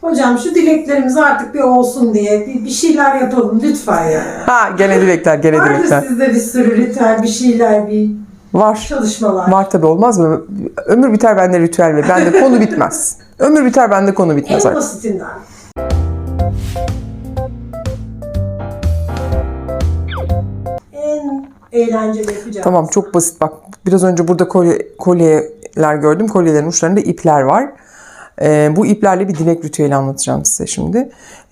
Hocam şu dileklerimiz artık bir olsun diye bir, bir şeyler yapalım lütfen ya. Ha gene dilekler gene Vardır dilekler. sizde bir sürü ritüel, bir şeyler, bir Var. çalışmalar. Var tabi olmaz mı? Ömür biter bende ritüel ve bende konu bitmez. Ömür biter bende konu bitmez En artık. basitinden. En eğlenceli yapacağım. Tamam çok basit bak. Biraz önce burada kolye, kolyeler gördüm. Kolyelerin uçlarında ipler var. Ee, bu iplerle bir dilek ritüeli anlatacağım size şimdi.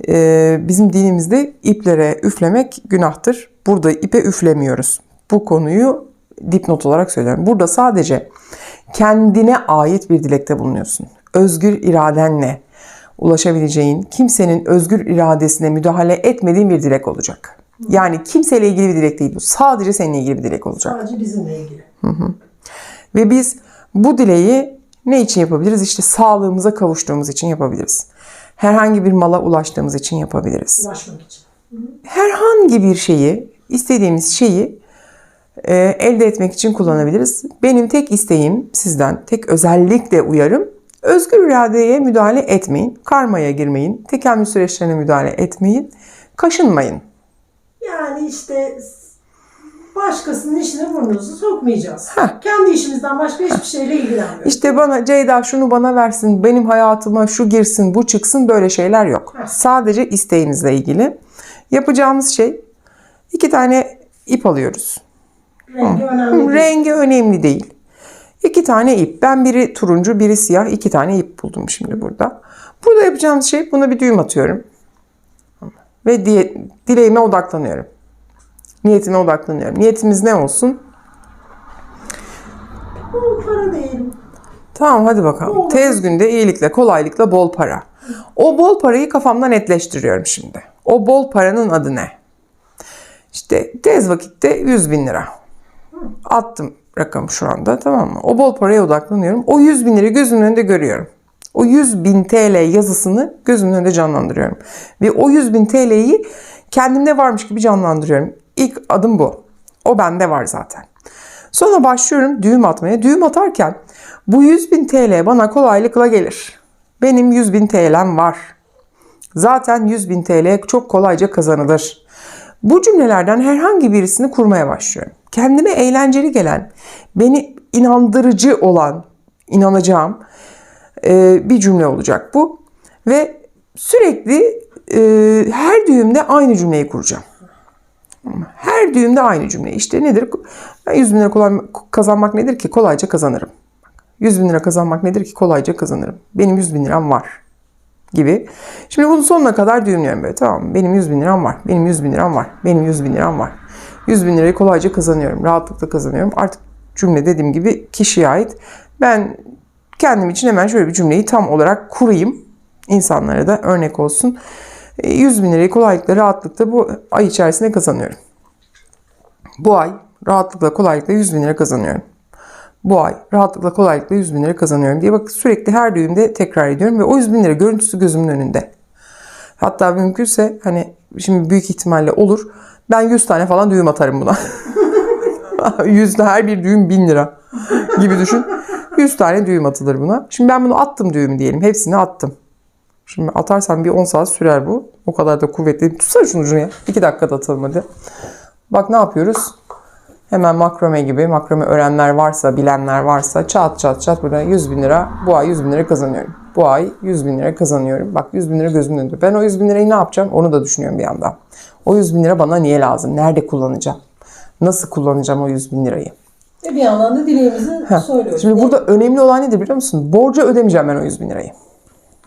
Ee, bizim dinimizde iplere üflemek günahtır. Burada ipe üflemiyoruz. Bu konuyu dipnot olarak söylüyorum. Burada sadece kendine ait bir dilekte bulunuyorsun. Özgür iradenle ulaşabileceğin, kimsenin özgür iradesine müdahale etmediğin bir dilek olacak. Yani kimseyle ilgili bir dilek değil bu. Sadece seninle ilgili bir dilek olacak. Sadece bizimle ilgili. Ve biz bu dileği ne için yapabiliriz? İşte sağlığımıza kavuştuğumuz için yapabiliriz. Herhangi bir mala ulaştığımız için yapabiliriz. Ulaşmak için. Herhangi bir şeyi, istediğimiz şeyi e, elde etmek için kullanabiliriz. Benim tek isteğim sizden, tek özellikle uyarım, özgür iradeye müdahale etmeyin. Karmaya girmeyin, tekamül süreçlerine müdahale etmeyin. Kaşınmayın. Yani işte başkasının işine burnunuzu sokmayacağız. Heh. Kendi işimizden başka hiçbir şeyle ilgilenmiyoruz. İşte bana Ceyda şunu bana versin, benim hayatıma şu girsin, bu çıksın böyle şeyler yok. Sadece isteğinizle ilgili. Yapacağımız şey iki tane ip alıyoruz. Rengi önemli değil. Rengi önemli değil. İki tane ip. Ben biri turuncu, biri siyah. iki tane ip buldum şimdi burada. Burada yapacağımız şey buna bir düğüm atıyorum. Ve diye, dileğime odaklanıyorum. Niyetime odaklanıyorum. Niyetimiz ne olsun? Bu para değil. Tamam hadi bakalım. Olur. Tez günde iyilikle, kolaylıkla bol para. O bol parayı kafamda netleştiriyorum şimdi. O bol paranın adı ne? İşte tez vakitte 100 bin lira. Attım rakamı şu anda tamam mı? O bol paraya odaklanıyorum. O 100 bin lirayı gözümün önünde görüyorum. O 100 bin TL yazısını gözümün önünde canlandırıyorum. Ve o 100 bin TL'yi kendimde varmış gibi canlandırıyorum. İlk adım bu. O bende var zaten. Sonra başlıyorum düğüm atmaya. Düğüm atarken bu 100 bin TL bana kolaylıkla gelir. Benim 100 bin TL'm var. Zaten 100 bin TL çok kolayca kazanılır. Bu cümlelerden herhangi birisini kurmaya başlıyorum. Kendime eğlenceli gelen, beni inandırıcı olan, inanacağım e, bir cümle olacak bu. Ve sürekli e, her düğümde aynı cümleyi kuracağım. Her düğümde aynı cümle. İşte nedir? Ben 100 bin lira kolay, kazanmak nedir ki? Kolayca kazanırım. 100 bin lira kazanmak nedir ki? Kolayca kazanırım. Benim 100 bin liram var gibi. Şimdi bunu sonuna kadar düğümlüyorum böyle tamam? Benim 100 bin liram var. Benim 100 bin liram var. Benim 100 bin liram var. 100 bin lirayı kolayca kazanıyorum. Rahatlıkla kazanıyorum. Artık cümle dediğim gibi kişiye ait. Ben kendim için hemen şöyle bir cümleyi tam olarak kurayım. İnsanlara da örnek olsun. E, 100 bin lirayı kolaylıkla, rahatlıkla bu ay içerisinde kazanıyorum. Bu ay rahatlıkla, kolaylıkla 100 bin lira kazanıyorum. Bu ay rahatlıkla, kolaylıkla 100 bin lira kazanıyorum diye bak sürekli her düğümde tekrar ediyorum ve o 100 bin lira görüntüsü gözümün önünde. Hatta mümkünse hani şimdi büyük ihtimalle olur. Ben 100 tane falan düğüm atarım buna. 100 her bir düğüm 1000 lira gibi düşün. 100 tane düğüm atılır buna. Şimdi ben bunu attım düğümü diyelim. Hepsini attım. Şimdi atarsam bir 10 saat sürer bu. O kadar da kuvvetli. Tutsana şunu ucunu ya. 2 dakikada atalım hadi. Bak ne yapıyoruz? Hemen makrome gibi, makrome öğrenenler varsa, bilenler varsa çat çat çat burada 100 bin lira, bu ay 100 bin lira kazanıyorum. Bu ay 100 bin lira kazanıyorum. Bak 100 bin lira gözümün önünde. Ben o 100 bin lirayı ne yapacağım? Onu da düşünüyorum bir yandan. O 100 bin lira bana niye lazım? Nerede kullanacağım? Nasıl kullanacağım o 100 bin lirayı? Ve bir yandan da dileğimizi söylüyoruz. Şimdi burada önemli olan nedir biliyor musun? Borcu ödemeyeceğim ben o 100 bin lirayı.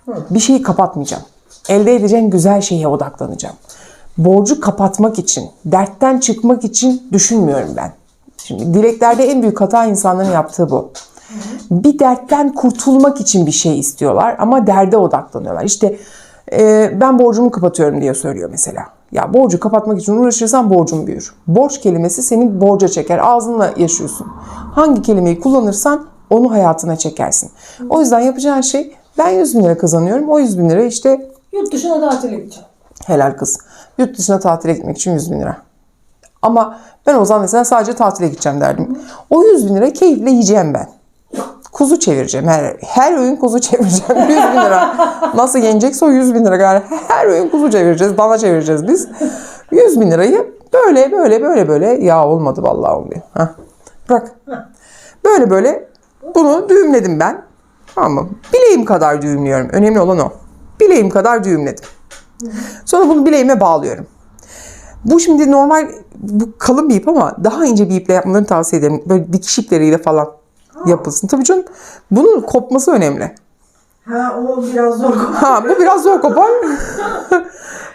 Bir şeyi kapatmayacağım. Elde edeceğim güzel şeye odaklanacağım. Borcu kapatmak için, dertten çıkmak için düşünmüyorum ben. Şimdi dileklerde en büyük hata insanların yaptığı bu. Bir dertten kurtulmak için bir şey istiyorlar ama derde odaklanıyorlar. İşte e, ben borcumu kapatıyorum diye söylüyor mesela. Ya borcu kapatmak için uğraşırsan borcun büyür. Borç kelimesi seni borca çeker. Ağzınla yaşıyorsun. Hangi kelimeyi kullanırsan onu hayatına çekersin. O yüzden yapacağın şey ben 100 bin lira kazanıyorum. O 100 bin lira işte Yurt dışına tatile gideceğim. helal kız. Yurt dışına tatile gitmek için 100 bin lira. Ama ben o zaman mesela sadece tatile gideceğim derdim. O 100 bin lira keyifle yiyeceğim ben. kuzu çevireceğim. Her, her öğün kuzu çevireceğim. 100 bin lira. Nasıl yenecekse o 100 bin lira galiba. Her öğün kuzu çevireceğiz. Dana çevireceğiz biz. 100 bin lirayı böyle böyle böyle böyle ya olmadı vallahi olmuyor. Heh. Bırak. Böyle böyle bunu düğümledim ben. Tamam mı? Bileğim kadar düğümlüyorum. Önemli olan o. Bileğim kadar düğümledim. Sonra bunu bileğime bağlıyorum. Bu şimdi normal bu kalın bir ip ama daha ince bir iple yapmalarını tavsiye ederim. Böyle dikiş ipleriyle falan yapılsın. Tabii canım bunun kopması önemli. Ha o biraz zor. Ha bu biraz zor kopar.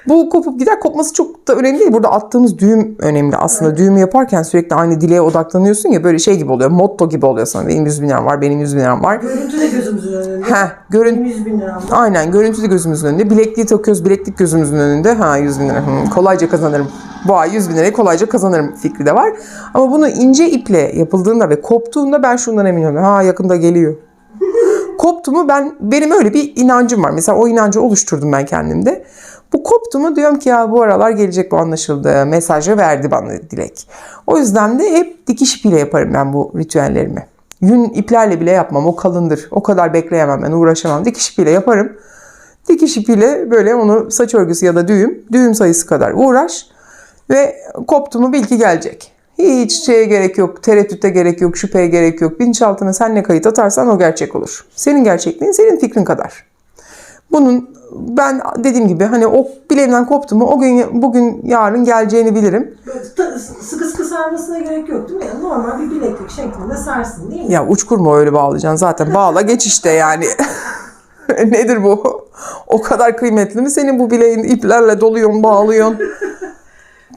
bu kopup gider kopması çok da önemli değil. Burada attığımız düğüm önemli aslında. Düğümü yaparken sürekli aynı dileğe odaklanıyorsun ya böyle şey gibi oluyor. Motto gibi oluyor sana. Benim 100 bin liram var, benim 100 bin liram var. Görüntü de gözümüzün önünde. Heh, görün, 100 bin lira. var. Aynen görüntülü gözümüzün önünde. Bilekliği takıyoruz bileklik gözümüzün önünde. Ha 100 bin lira. Hı, kolayca kazanırım. Bu ay 100 bin lirayı kolayca kazanırım fikri de var. Ama bunu ince iple yapıldığında ve koptuğunda ben şundan emin oluyorum. Ha yakında geliyor. koptu mu ben benim öyle bir inancım var. Mesela o inancı oluşturdum ben kendimde. Bu koptu mu diyorum ki ya bu aralar gelecek bu anlaşıldı. Mesajı verdi bana Dilek. O yüzden de hep dikiş ipiyle yaparım ben bu ritüellerimi. Yün iplerle bile yapmam. O kalındır. O kadar bekleyemem ben. Uğraşamam. Dikiş ipiyle yaparım. Dikiş ipiyle böyle onu saç örgüsü ya da düğüm, düğüm sayısı kadar uğraş ve koptu mu bil ki gelecek. Hiç şeye gerek yok, tereddüte gerek yok, şüpheye gerek yok. Bilinçaltına sen ne kayıt atarsan o gerçek olur. Senin gerçekliğin senin fikrin kadar. Bunun ben dediğim gibi hani o bileğimden koptu mu o gün bugün yarın geleceğini bilirim. Böyle sıkı sıkı sarmasına gerek yok değil mi? Yani normal bir bileklik şeklinde sarsın değil mi? Ya mu öyle bağlayacaksın zaten bağla geç işte yani. Nedir bu? O kadar kıymetli mi senin bu bileğin iplerle doluyorsun bağlıyorsun.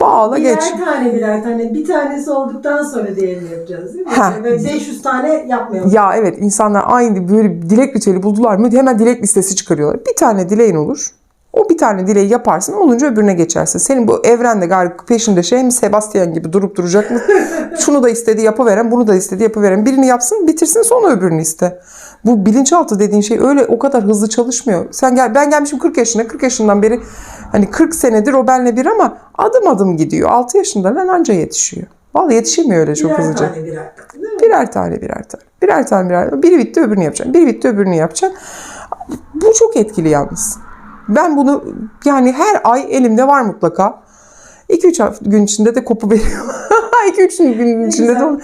Bağla geç. Birer tane birer tane. Bir tanesi olduktan sonra diğerini yapacağız değil mi? Ha. Böyle 500 tane yapmayalım. Ya evet insanlar aynı böyle dilek ritüeli buldular mı hemen dilek listesi çıkarıyorlar. Bir tane dileğin olur. O bir tane dileği yaparsın olunca öbürüne geçersin. Senin bu evrende galiba peşinde şey mi Sebastian gibi durup duracak mı? Şunu da istedi yapıveren bunu da istedi yapıveren. Birini yapsın bitirsin sonra öbürünü iste. Bu bilinçaltı dediğin şey öyle o kadar hızlı çalışmıyor. Sen gel ben gelmişim 40 yaşına 40 yaşından beri hani 40 senedir o benle bir ama adım adım gidiyor. 6 yaşında lan anca yetişiyor. Vallahi yetişemiyor öyle çok birer hızlıca. tane birer tane değil mi? Birer tane birer tane. Birer tane birer tane. Biri bitti öbürünü yapacaksın. Biri bitti öbürünü yapacaksın. Bu çok etkili yalnız. Ben bunu yani her ay elimde var mutlaka. 2-3 gün içinde de kopu veriyor. 2-3 gün içinde de.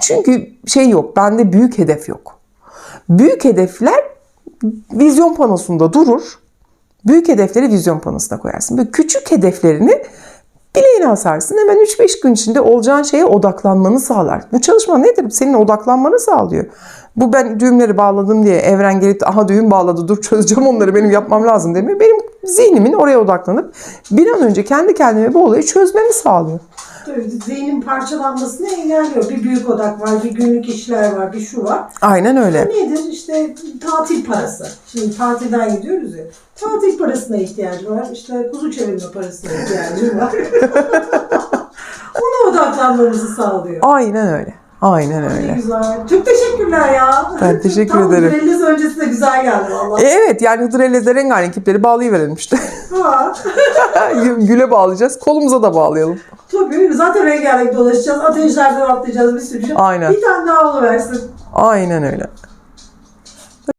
Çünkü şey yok. Bende büyük hedef yok. Büyük hedefler vizyon panosunda durur. Büyük hedefleri vizyon panosuna koyarsın. Böyle küçük hedeflerini bileğine asarsın. Hemen 3-5 gün içinde olacağın şeye odaklanmanı sağlar. Bu çalışma nedir? Senin odaklanmanı sağlıyor. Bu ben düğümleri bağladım diye evren gelip aha düğüm bağladı dur çözeceğim onları benim yapmam lazım demiyor. Benim zihnimin oraya odaklanıp bir an önce kendi kendime bu olayı çözmemi sağlıyor. Tabii zihnin parçalanmasını engelliyor. Bir büyük odak var, bir günlük işler var, bir şu var. Aynen öyle. Nedir? İşte tatil parası. Şimdi tatilden gidiyoruz ya. Tatil parasına ihtiyacım var. İşte kuzu çevirme parasına ihtiyacım var. Ona odaklanmamızı sağlıyor. Aynen öyle. Aynen Ne öyle. güzel. Çok teşekkürler ya. Ben teşekkür Tam ederim. Tam öncesi de güzel geldi valla. E, evet yani Hıdır Ellez'de rengarenk ipleri bağlayıverelim işte. Ha. Güle bağlayacağız. Kolumuza da bağlayalım. Tabii zaten rengarenk dolaşacağız. Ateşlerden atlayacağız bir sürü şey. Aynen. Bir tane daha oluversin. Aynen öyle.